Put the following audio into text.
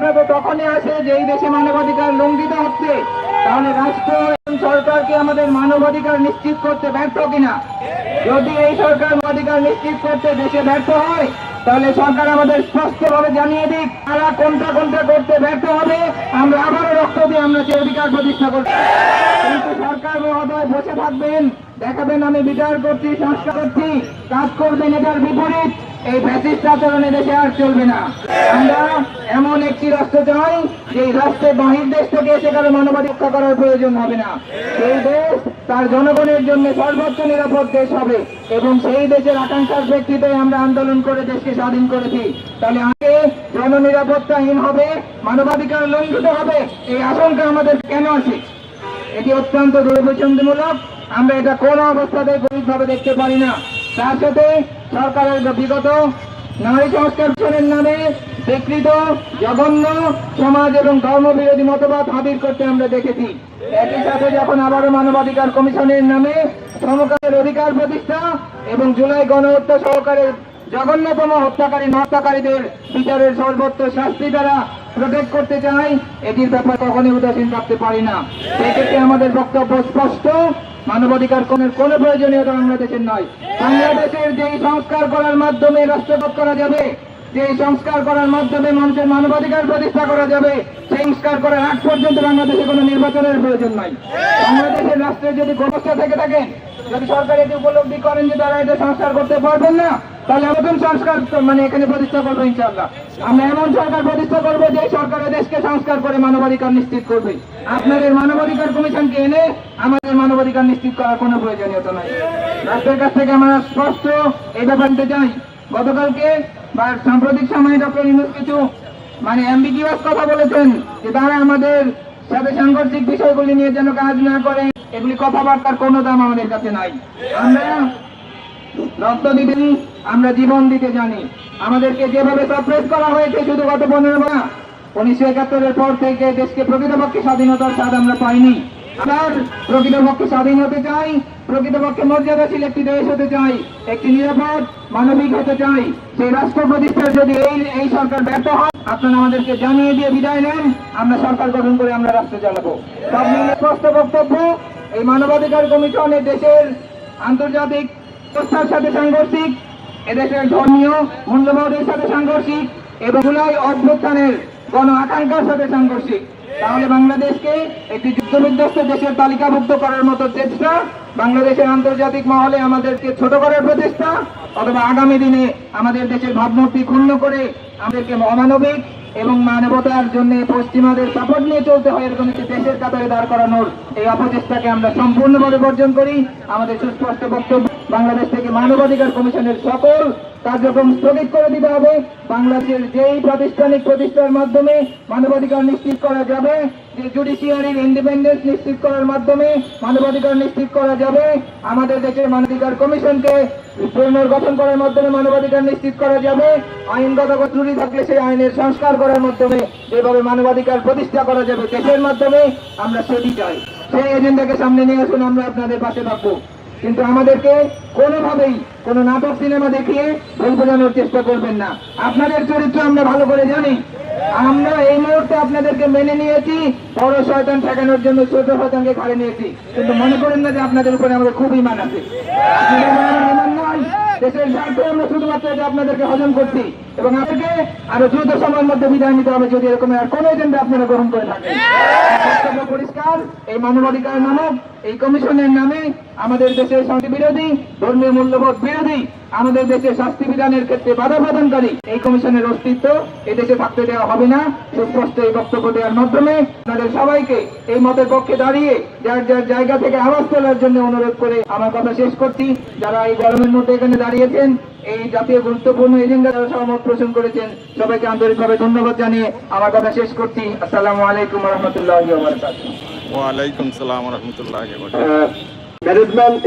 প্রশ্নটা তখনই আসে যে এই দেশে মানবাধিকার লঙ্ঘিত হচ্ছে, তাহলে রাষ্ট্র এবং সরকারকে আমাদের মানবাধিকার নিশ্চিত করতে ব্যর্থ কিনা? যদি এই সরকার মানবাধিকার নিশ্চিত করতে দেশে ব্যর্থ হয়, তাহলে সরকার আমাদের স্পষ্টভাবে জানিয়ে দিক তারা কোনটা কোনটা করতে ব্যর্থ হবে, আমরা আবারও রক্ত দিয়ে আমরা সে অধিকার প্রতিষ্ঠা করব। কিন্তু সরকার মহোদয় বসে থাকবেন, দেখাবেন আমি বিচার করছি, সংস্কার করছি, কাজ করবেন এটার বিপরীত। এই ফ্যাসিস্ট আচরণে দেশে আর চলবে না। আমরা এমন একটি রাষ্ট্র চাই যে রাষ্ট্রের বাহির দেশ থেকে এসে কারও মানবাধিকার করার প্রয়োজন হবে না। সেই দেশ তার জনগণের জন্য সর্বোচ্চ নিরাপদ দেশ হবে, এবং সেই দেশের আকাঙ্ক্ষার প্রেক্ষিতে আমরা আন্দোলন করে দেশকে স্বাধীন করেছি। তাহলে আগে জননিরাপত্তাহীন হবে, মানবাধিকার লঙ্ঘিত হবে, এই আশঙ্কা আমাদের কেন আছে? এটি অত্যন্ত দুর্বিসন্ধিমূলক আমরা এটা কোনো অবস্থাতে গরিবভাবে দেখতে পারি না। তার সাথে সরকারের বিগত নারী সংস্কার মিশনের নামে স্বীকৃত জঘন্য সমাজ এবং ধর্মবিরোধী মতবাদ হাবির করতে আমরা দেখেছি। একই সাথে যখন আবারও মানবাধিকার কমিশনের নামে সমকালের অধিকার প্রতিষ্ঠা এবং জুলাই গণহত্যা সহকারে জঘন্যতম হত্যাকারী হত্যাকারীদের বিচারের সর্বোচ্চ শাস্তি দ্বারা প্রোটেক্ট করতে চাই, এটির ব্যাপারে কখনই উদাসীন রাখতে পারি না। সেক্ষেত্রে আমাদের বক্তব্য স্পষ্ট। মানবাধিকার কমের কোনো প্রয়োজনীয়তা বাংলাদেশের নয়। বাংলাদেশের যেই সংস্কার করার মাধ্যমে রাষ্ট্রপত করা যাবে যে সংস্কার করার মাধ্যমে মানুষের মানবাধিকার প্রতিষ্ঠা করা যাবে, সেই সংস্কার করার আগ পর্যন্ত বাংলাদেশে কোনো নির্বাচনের প্রয়োজন নাই। বাংলাদেশের রাষ্ট্রে যদি সমস্যা থেকে থাকেন, যদি সরকার এটি উপলব্ধি করেন যে তারা এটা সংস্কার করতে পারবেন না তাহলে নতুন সংস্কার মানে এখানে প্রতিষ্ঠা করব ইনশাল্লাহ আমরা এমন সরকার প্রতিষ্ঠা করব যে সরকার দেশকে সংস্কার করে মানবাধিকার নিশ্চিত করবে। আপনাদের মানবাধিকার কমিশনকে এনে আমাদের মানবাধিকার নিশ্চিত করার কোনো প্রয়োজনীয়তা নাই। রাষ্ট্রের কাছ থেকে আমরা স্পষ্ট এই ব্যাপারটা চাই গতকালকে বা সাম্প্রতিক সময়ে ডক্টর ইউনুস কিছু মানে অ্যাম্বিগিয়াস কথা বলেছেন যে তারা আমাদের সাথে সাংঘর্ষিক বিষয়গুলি নিয়ে যেন কাজ না করে, এগুলি কথাবার্তার কোনো দাম আমাদের কাছে নাই। আমরা রক্ত দিতে আমরা জীবন দিতে জানি। আমাদেরকে যেভাবে সাপ্রেস করা হয়েছে শুধু গত পনেরো না উনিশশো একাত্তরের পর থেকে দেশকে প্রকৃতপক্ষে স্বাধীনতার স্বাদ আমরা পাইনি। আমরা প্রকৃতপক্ষে স্বাধীন হতে চাই, প্রকৃতপক্ষে মর্যাদাশীল একটি দেশ হতে চাই, একটি নিরাপদ, মানবিক হতে চাই। সেই রাষ্ট্র প্রতিষ্ঠার যদি এই এই সরকার ব্যর্থ হয়, আপনারা আমাদেরকে জানিয়ে দিয়ে বিদায় নেন, আমরা সরকার গঠন করে আমরা রাষ্ট্র চালাবো। সব মিলে স্পষ্ট বক্তব্য, এই মানবাধিকার কমিশন এই দেশের আন্তর্জাতিক সংস্থার সাথে সাংঘর্ষিক, এদেশের ধর্মীয় মূল্যবোধের সাথে সাংঘর্ষিক এবং জুলাই অভ্যুত্থানের গণ আকাঙ্ক্ষার সাথে সাংঘর্ষিক। তাহলে বাংলাদেশকে একটি যুদ্ধ বিধ্বস্ত দেশের তালিকাভুক্ত করার মতো চেষ্টা, বাংলাদেশের আন্তর্জাতিক মহলে আমাদেরকে ছোট করার প্রচেষ্টা, অথবা আগামী দিনে আমাদের দেশের ভাবমূর্তি ক্ষুণ্ণ করে আমাদেরকে অমানবিক এবং মানবতার জন্য পশ্চিমাদের সাপোর্ট নিয়ে চলতে হয় এরকম একটি দেশের কাতারে দাঁড় করানোর এই অপচেষ্টাকে আমরা সম্পূর্ণভাবে বর্জন করি। আমাদের সুস্পষ্ট বক্তব্য বাংলাদেশ থেকে মানবাধিকার কমিশনের সকল কার্যক্রম স্থগিত করে দিতে হবে। বাংলাদেশের যেই প্রাতিষ্ঠানিক প্রতিষ্ঠার মাধ্যমে মানবাধিকার নিশ্চিত করা যাবে, যে জুডিশিয়ারির ইন্ডিপেন্ডেন্স নিশ্চিত করার মাধ্যমে মানবাধিকার নিশ্চিত করা যাবে, আমাদের দেশের মানবাধিকার কমিশনকে পুনর্গঠন করার মাধ্যমে মানবাধিকার নিশ্চিত করা যাবে, আইনগত ত্রুটি থাকলে সেই আইনের সংস্কার করার মাধ্যমে যেভাবে মানবাধিকার প্রতিষ্ঠা করা যাবে, দেশের মাধ্যমে আমরা সেটি চাই। সেই এজেন্ডাকে সামনে নিয়ে আসুন, আমরা আপনাদের পাশে থাকব। কিন্তু আমাদেরকে কোনোভাবেই কোনো নাটক সিনেমা দেখিয়ে ভুল বোঝানোর চেষ্টা করবেন না। আপনাদের চরিত্র আমরা ভালো করে জানি। আমরা এই মুহূর্তে আপনাদেরকে মেনে নিয়েছি, বড় শয়তান ঠেকানোর জন্য ছোট শয়তানকে ঘাড়ে নিয়েছি। কিন্তু মনে করেন না যে আপনাদের উপরে আমাদের খুব ইমান আছে। দেশের স্বার্থে আমরা শুধুমাত্র এটা আপনাদেরকে হজম করছি। এবং আপনাকে আরও দ্রুত সময়ের মধ্যে বিদায় নিতে হবে যদি এরকম আর কোনো এজেন্ডা আপনারা গ্রহণ করে থাকেন। পরিষ্কার, এই মানবাধিকার নামক এই কমিশনের নামে আমাদের দেশের শান্তি বিরোধী, ধর্মীয় মূল্যবোধ বিরোধী, আমাদের দেশে শাস্তি বিধানের ক্ষেত্রে বাধা প্রদানকারী এই কমিশনের অস্তিত্ব এই দেশে থাকতে দেওয়া হবে না। সুস্পষ্ট এই বক্তব্য দেওয়ার মাধ্যমে আপনাদের সবাইকে এই মতের পক্ষে দাঁড়িয়ে যার যার জায়গা থেকে আওয়াজ তোলার জন্য অনুরোধ করে আমার কথা শেষ করছি। যারা এই গরমের মধ্যে এখানে দাঁড়িয়েছেন, এই জাতীয় গুরুত্বপূর্ণ এজেন্ডা যারা সহমত পোষণ করেছেন, সবাইকে আন্তরিকভাবে ধন্যবাদ জানিয়ে আমার কথা শেষ করছি। আসসালামু আলাইকুম রহমতুল্লাহ ওয়ালাইকুম সালাম রহমতুল্লাহ ম্যানেজমেন্ট